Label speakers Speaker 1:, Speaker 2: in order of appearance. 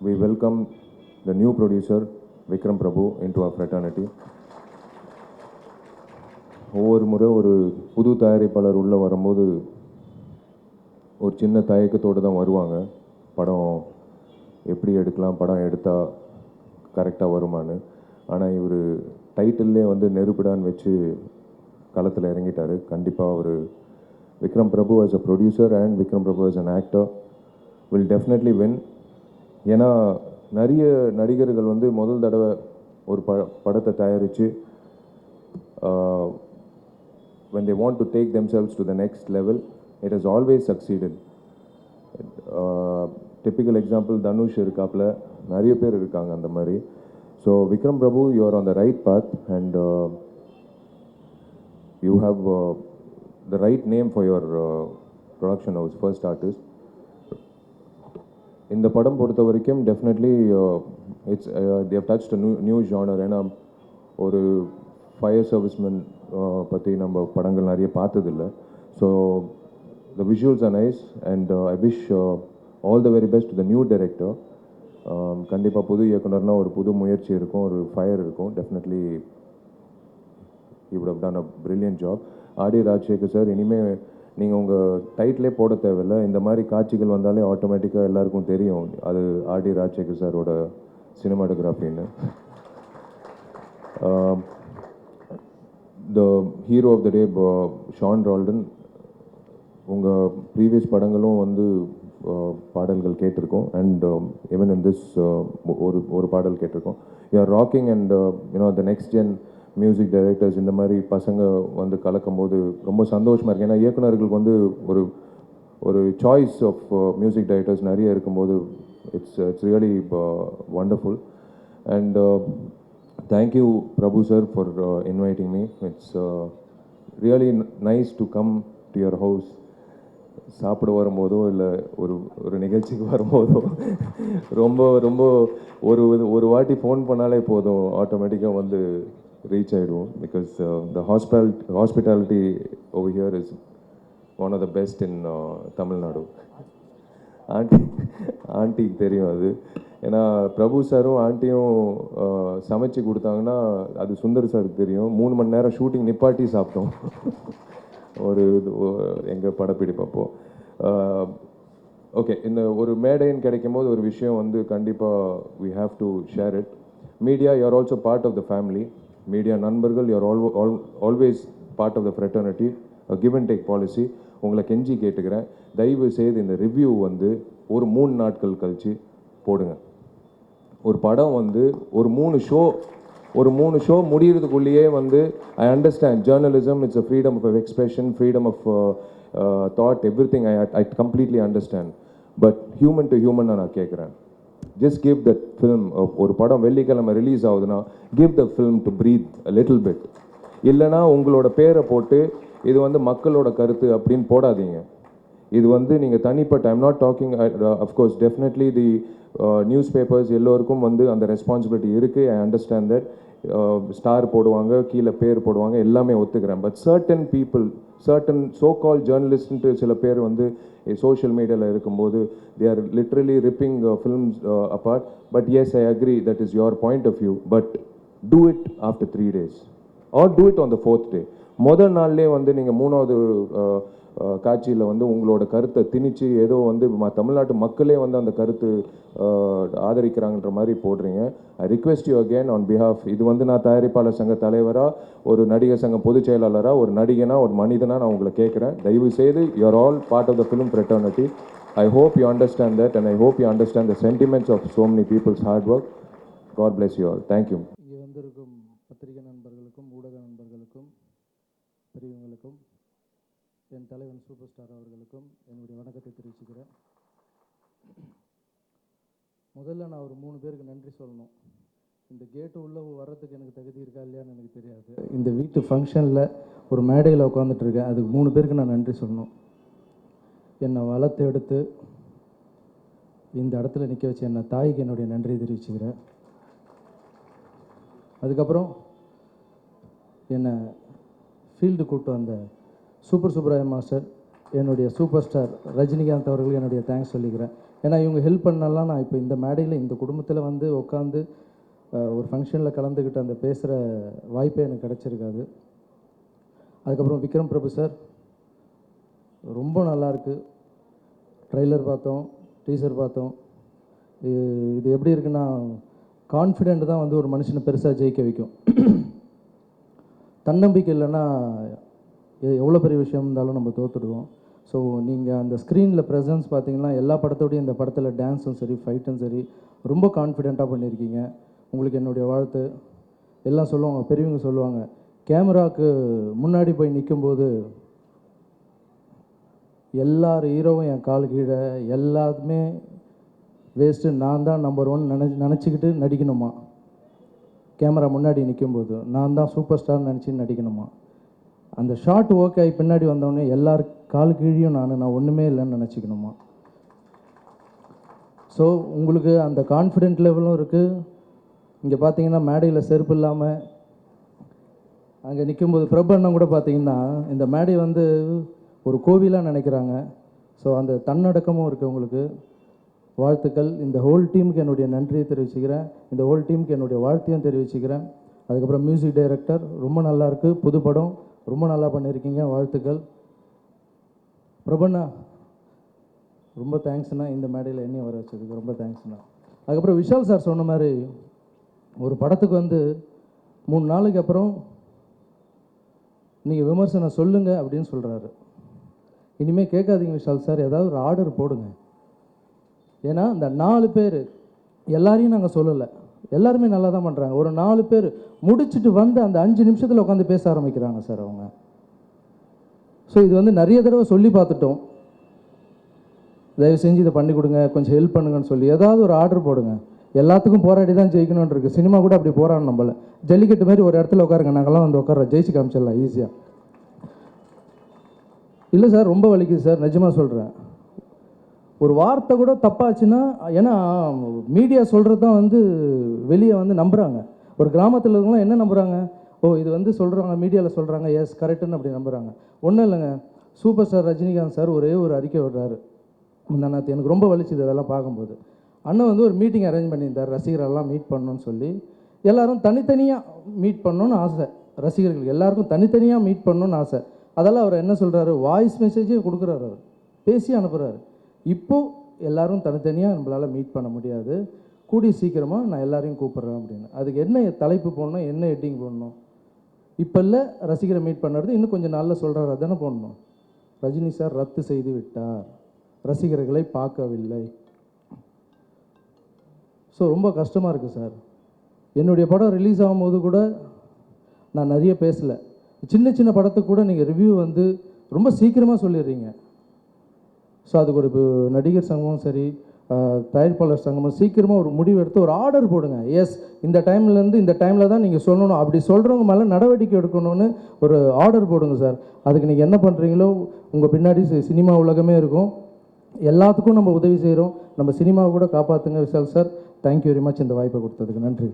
Speaker 1: we welcome the new producer, Vikram Prabhu, into our fraternity. ஒவ்வொரு முறை ஒரு புது தயாரிப்பாளர் உள்ளே வரும்போது ஒரு சின்ன தயக்கத்தோடு தான் வருவாங்க. படம் எப்படி எடுக்கலாம் படம் எடுத்தால் கரெக்டாக வருமான்னு. ஆனால் இவர் டைட்டில்லே வந்து நெருப்பிடான்னு வச்சு களத்தில் இறங்கிட்டார். கண்டிப்பாக அவர் Vikram Prabhu as a producer and Vikram Prabhu as an actor will definitely win ஏன்னா நிறைய நடிகர்கள் வந்து முதல் தடவை ஒரு ப படத்தை தயாரித்து when they want to take themselves to the next level, it has always succeeded. Typical example Dhanush இருக்காப்புல நிறைய பேர் இருக்காங்க அந்த மாதிரி so Vikram Prabhu you are on the right path and you have the right name for your production house first artist இந்த படம் பொறுத்த வரைக்கும் definitely it's Dev touch new new genre ஏன்னா ஒரு ஃபயர் சர்வீஸ்மேன் பற்றி நம்ம படங்கள் நிறைய பார்த்ததில்ல. So the visuals are nice and I wish all the very best the new director கண்டிப்பாக புது இயக்குனர்னா ஒரு புது முயற்சி இருக்கும் ஒரு ஃபயர் இருக்கும். டெஃபினெட்லி இவ்வளோ would a done job Aadi Rajasekar sir இனிமேல் நீங்கள் உங்கள் டைட்டிலே போட தேவையில்ல. இந்த மாதிரி காட்சிகள் வந்தாலே ஆட்டோமேட்டிக்காக எல்லாருக்கும் தெரியும். அது ஆர்டி ராஜசேகர் சாரோட சினிமாட்டோகிராஃபின்னு. The hero of the day Sean Roldan உங்கள் ப்ரீவியஸ் படங்களும் வந்து பாடல்கள் கேட்டிருக்கோம். அண்ட் ஈவன் இன் திஸ் ஒரு ஒரு பாடல் கேட்டிருக்கோம். You are rocking and you know the next gen music directors இந்த மாதிரி பசங்க வந்து கலக்கும் போது ரொம்ப சந்தோஷமாக இருக்குது ஏன்னா இயக்குனர்களுக்கு வந்து ஒரு ஒரு சாய்ஸ் ஆஃப் மியூசிக் டைரக்டர்ஸ் நிறைய இருக்கும்போது it's it's really wonderful and thank you Prabhu sir for inviting me it's really nice to come to your house சாப்பிட வரும்போதோ இல்லை ஒரு ஒரு நிகழ்ச்சிக்கு வரும்போதோ ரொம்ப ரொம்ப ஒரு ஒரு வாட்டி ஃபோன் பண்ணாலே போதும். ஆட்டோமேட்டிக்காக வந்து ரீச் ஆகிடுவோம் because the hospital hospitality over here is one of the best in Tamil Nadu aunty ஆண்டிக்கு தெரியும் அது. ஏன்னா பிரபு சாரும் ஆண்டியும் uh, சமைச்சு கொடுத்தாங்கன்னா அது சுந்தர் சாருக்கு தெரியும். மூணு மணி நேரம் ஷூட்டிங் நிப்பாட்டி சாப்பிட்டோம். ஒரு எங்கள் படப்பிடிப்பப்போ. Uh, ஓகே இந்த ஒரு மேடைன்னு கிடைக்கும் போது ஒரு விஷயம் வந்து கண்டிப்பாக we have to share it media you're also part of the family media நண்பர்கள் you're all always part of the fraternity give and take policy உங்களை கெஞ்சி கேட்டுக்கிறேன். தயவு செய்து இந்த ரிவ்யூ வந்து ஒரு மூணு நாட்கள் கழித்து போடுங்க. ஒரு படம் வந்து ஒரு மூணு ஷோ ஒரு மூணு ஷோ முடிகிறதுக்குள்ளேயே வந்து I understand journalism it's a freedom of expression freedom of thought everything I I completely understand but human to human நான் கேட்குறேன் ஜஸ்ட் கிவ் தட் ஃபிலிம் ஒரு படம் வெள்ளிக்கிழமை ரிலீஸ் ஆகுதுன்னா give the film to breathe little bit இல்லைனா உங்களோட பேரை போட்டு இது வந்து மக்களோட கருத்து அப்படின்னு போடாதீங்க. இது வந்து நீங்கள் தனிப்பட்ட I'm not talking of course definitely the newspapers எல்லோருக்கும் வந்து அந்த ரெஸ்பான்சிபிலிட்டி இருக்குது ஐ அண்டர்ஸ்டாண்ட் தட் ஸ்டார் போடுவாங்க கீழே பேர் போடுவாங்க எல்லாமே ஒத்துக்கிறேன். But certain people certain so call journalist சில பேர் வந்து சோஷியல் மீடியாவில் இருக்கும்போது they are literally ripping films apart but yes I agree that is your point of view but do it after three days or do it on the fourth day முதல் நாள்லேயே வந்து நீங்கள் மூணாவது காட்சியில் வந்து உங்களோட கருத்தை திணிச்சு ஏதோ வந்து ம- தமிழ்நாட்டு மக்களே வந்து அந்த கருத்து ஆதரிக்கிறாங்கன்ற மாதிரி போடுறீங்க. I request you again on behalf இது வந்து நான் தயாரிப்பாளர் சங்க தலைவராக ஒரு நடிகர் சங்க பொதுச் செயலாளராக ஒரு நடிகனா ஒரு மனிதனாக நான் உங்களை கேட்குறேன். தயவு செய்து you're all part of the film fraternity I hope you understand that and I hope you understand the sentiments of so many peoples hard work God bless you all thank you
Speaker 2: இங்கே வந்திருக்கும் பத்திரிகை நண்பர்களுக்கும் ஊடக நண்பர்களுக்கும் பெரியவங்களுக்கும் என் தலைவன் super star அவர்களுக்கும் என்னுடைய வணக்கத்தை தெரிவிச்சுக்கிறேன். முதல்ல நான் ஒரு மூணு பேருக்கு நன்றி சொல்லணும். இந்த கேட்டு உள்ளே வர்றதுக்கு எனக்கு தகுதி இருக்கா இல்லையான்னு எனக்கு தெரியாது. இந்த வீட்டு ஃபங்க்ஷனில் ஒரு மேடையில் உட்காந்துட்ருக்கேன் அதுக்கு மூணு பேருக்கு நான் நன்றி சொல்லணும். என்னை வளர்த்து எடுத்து இந்த இடத்துல நிற்க வச்சு என்னை தாய்க்கு என்னுடைய நன்றி தெரிவிச்சுக்கிறேன். அதுக்கப்புறம் என்னை ஃபீல்டு கூப்பிட்டு வந்த சூப்பர் சுப்ராய மாஸ்டர் என்னுடைய சூப்பர் ஸ்டார் ரஜினிகாந்த் அவர்களுக்கு என்னுடைய தேங்க்ஸ் சொல்லிக்கிறேன். ஏன்னா இவங்க ஹெல்ப் பண்ணலாம். நான் இப்போ இந்த மேடையில் இந்த குடும்பத்தில் வந்து உட்காந்து ஒரு ஃபங்க்ஷனில் கலந்துக்கிட்டு அந்த பேசுகிற வாய்ப்பே எனக்கு கிடச்சிருக்காது. அதுக்கப்புறம் விக்ரம் பிரபு சார் ரொம்ப நல்லா ட்ரெய்லர் ட்ரைலர் பார்த்தோம் டீசர் பார்த்தோம். இது இது எப்படி இருக்குன்னா கான்ஃபிடென்ட் தான் வந்து ஒரு மனுஷனை பெருசாக ஜெயிக்க வைக்கும். தன்னம்பிக்கை இல்லைன்னா எவ்வளோ பெரிய விஷயம் இருந்தாலும் நம்ம தோற்றுடுவோம் ஸோ நீங்கள் அந்த ஸ்க்ரீனில் ப்ரெசன்ஸ் பார்த்தீங்கன்னா எல்லா படத்தோடையும் இந்த படத்தில் டான்ஸும் சரி ஃபைட்டும் சரி ரொம்ப கான்ஃபிடெண்ட்டாக பண்ணியிருக்கீங்க உங்களுக்கு என்னுடைய வாழ்த்து. எல்லாம் சொல்லுவாங்க பெரியவங்க சொல்லுவாங்க கேமராவுக்கு முன்னாடி போய் நிற்கும்போது எல்லார் ஹீரோவும் என் கால் கீழே எல்லாத்துமே வேஸ்ட்டு நான் தான் நம்பர் ஒன் நினச்சி நினச்சிக்கிட்டு நடிக்கணுமா? கேமரா முன்னாடி நிற்கும்போது நான் தான் சூப்பர் ஸ்டார் நினச்சி நடிக்கணுமா? அந்த ஷாட் ஓகே ஆகி பின்னாடி வந்தோடனே எல்லார் கால் கீழியும் நான் நான் ஒன்றுமே இல்லைன்னு நினச்சிக்கணுமா? ஸோ உங்களுக்கு அந்த கான்ஃபிடென்ட் லெவலும் இருக்குது இங்கே பார்த்தீங்கன்னா மேடையில் செருப்பு இல்லாமல் அங்கே நிற்கும்போது பிரபு அண்ணன் கூட பார்த்தீங்கன்னா இந்த மேடை வந்து ஒரு கோவிலாக நினைக்கிறாங்க. ஸோ அந்த தன்னடக்கமும் இருக்குது உங்களுக்கு. வாழ்த்துக்கள். இந்த ஹோல் டீமுக்கு என்னுடைய நன்றியை தெரிவிச்சுக்கிறேன். இந்த ஹோல் டீமுக்கு என்னுடைய வாழ்த்தையும் தெரிவிச்சுக்கிறேன். அதுக்கப்புறம் மியூசிக் டைரக்டர் ரொம்ப நல்லாயிருக்கு புது படம். ரொம்ப நல்லா பண்ணியிருக்கீங்க வாழ்த்துக்கள். பிரபண்ணா ரொம்ப தேங்க்ஸ்ண்ணா இந்த மேடையில் என்னையும் வர வச்சதுக்கு ரொம்ப தேங்க்ஸ்ண்ணா அதுக்கப்புறம் விஷால் சார் சொன்ன மாதிரி ஒரு படத்துக்கு வந்து மூணு நாளுக்கு அப்புறம் நீங்கள் விமர்சனம் சொல்லுங்கள் அப்படின்னு சொல்கிறாரு இனிமேல் கேட்காதீங்க விஷால் சார் ஏதாவது ஒரு ஆர்டர் போடுங்க. ஏன்னா இந்த நாலு பேர் எல்லாரையும் நாங்கள் சொல்லலை. எல்லாருமே நல்லா தான் பண்ணுறாங்க ஒரு நாலு பேர் முடிச்சுட்டு வந்து அந்த அஞ்சு நிமிஷத்தில் உட்காந்து பேச ஆரம்பிக்கிறாங்க சார் அவங்க. ஸோ இது வந்து நிறைய தடவை சொல்லி பார்த்துட்டோம். தயவு செஞ்சு இதை பண்ணி கொடுங்க கொஞ்சம் ஹெல்ப் பண்ணுங்கன்னு சொல்லி. ஏதாவது ஒரு ஆர்டர் போடுங்க. எல்லாத்துக்கும் போராடி தான் ஜெயிக்கணும்னு இருக்குது சினிமா கூட அப்படி போராடணும் நம்மள ஜல்லிக்கட்டு மாதிரி ஒரு இடத்துல உட்காருங்க. நாங்கள்லாம் வந்து உட்கார ஜெயிச்சு காமிச்சிடலாம் ஈஸியாக இல்லை சார் ரொம்ப வலிக்குது சார். நிஜமாக சொல்கிறேன் ஒரு வார்த்தை கூட தப்பாச்சுன்னா ஏன்னா மீடியா சொல்கிறது தான் வந்து வெளியே வந்து நம்புகிறாங்க ஒரு கிராமத்தில் இருக்கவங்களாம் என்ன நம்புகிறாங்க ஓ இது வந்து சொல்கிறாங்க மீடியாவில் சொல்கிறாங்க எஸ் கரெக்டுன்னு அப்படி நம்புகிறாங்க ஒன்றும் இல்லைங்க. சூப்பர் ஸ்டார் ரஜினிகாந்த் சார் ஒரே ஒரு அறிக்கை விடுறாரு. முந்தானத்து எனக்கு ரொம்ப வலிச்சுது அதெல்லாம் பார்க்கும்போது. அண்ணன் வந்து ஒரு மீட்டிங் அரேஞ்ச் பண்ணியிருந்தார். ரசிகரெல்லாம் மீட் பண்ணணும்னு சொல்லி. எல்லோரும் தனித்தனியாக மீட் பண்ணணும்னு ஆசை. ரசிகர்கள் எல்லாருக்கும் தனித்தனியாக மீட் பண்ணணும்னு ஆசை. அதெல்லாம் அவர் என்ன சொல்கிறாரு வாய்ஸ் மெசேஜே கொடுக்குறாரு அவர். பேசி அனுப்புகிறாரு இப்போது எல்லாரும் தனித்தனியாக நம்மளால் மீட் பண்ண முடியாது. கூடி சீக்கிரமாக நான் எல்லாரையும் கூப்பிட்றேன் அப்படின்னு. அதுக்கு என்ன தலைப்பு போடணும் என்ன எட்டிங் போடணும்? இப்போ இல்லை ரசிகரை மீட் பண்ணுறது இன்னும் கொஞ்சம் நாளில் சொல்கிறாரு அதானே போடணும். ரஜினி சார் ரத்து செய்து விட்டார். ரசிகர்களை பார்க்கவில்லை. ஸோ ரொம்ப கஷ்டமாக இருக்குது சார் என்னுடைய படம் ரிலீஸ் ஆகும்போது கூட நான் நிறைய பேசலை. சின்ன சின்ன படத்துக்கு கூட நீங்கள் ரிவ்யூ வந்து ரொம்ப சீக்கிரமாக சொல்லிடுறீங்க. ஸோ அதுக்கு ஒரு நடிகர் சங்கமும் சரி தயாரிப்பாளர் சங்கமும் சீக்கிரமாக ஒரு முடிவு எடுத்து ஒரு ஆர்டர் போடுங்க. எஸ் இந்த டைம்லேருந்து இந்த டைமில் தான் நீங்கள் சொல்லணும். அப்படி சொல்கிறவங்க மேலே நடவடிக்கை எடுக்கணும்னு ஒரு ஆர்டர் போடுங்க சார். அதுக்கு நீங்கள் என்ன பண்ணுறீங்களோ உங்கள் பின்னாடி சினிமா உலகமே இருக்கும். எல்லாத்துக்கும் நம்ம உதவி செய்கிறோம் நம்ம சினிமாவை கூட காப்பாற்றுங்க Vishal sir. Thank you very much இந்த வாய்ப்பை கொடுத்ததுக்கு. நன்றி.